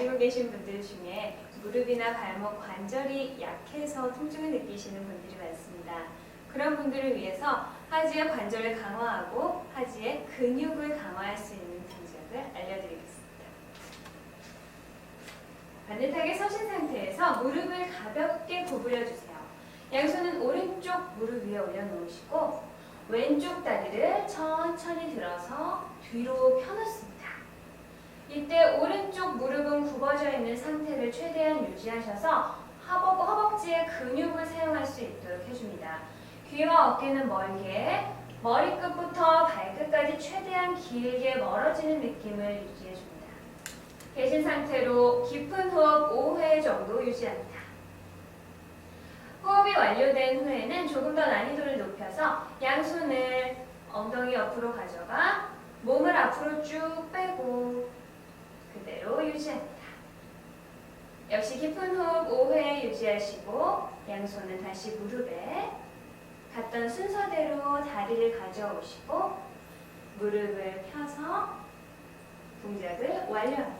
가지고 계신 분들 중에 무릎이나 발목 관절이 약해서 통증을 느끼시는 분들이 많습니다. 그런 분들을 위해서 하지의 관절을 강화하고 하지의 근육을 강화할 수 있는 동작을 알려드리겠습니다. 반듯하게 서신 상태에서 무릎을 가볍게 구부려 주세요. 양손은 오른쪽 무릎 위에 올려놓으시고 왼쪽 다리를 천천히 들어서 뒤로 펴놓습니다. 이때 오른쪽 무릎은 굽어져 있는 상태를 최대한 유지하셔서 허벅, 허벅지의 근육을 사용할 수 있도록 해줍니다. 귀와 어깨는 멀게 머리끝부터 발끝까지 최대한 길게 멀어지는 느낌을 유지해줍니다. 계신 상태로 깊은 호흡 5회 정도 유지합니다. 호흡이 완료된 후에는 조금 더 난이도를 높여서 양손을 엉덩이 옆으로 가져가 몸을 앞으로 쭉 빼고 그대로 유지합니다. 역시 깊은 호흡 5회 유지하시고 양손은 다시 무릎에 갔던 순서대로 다리를 가져오시고 무릎을 펴서 동작을 완료합니다.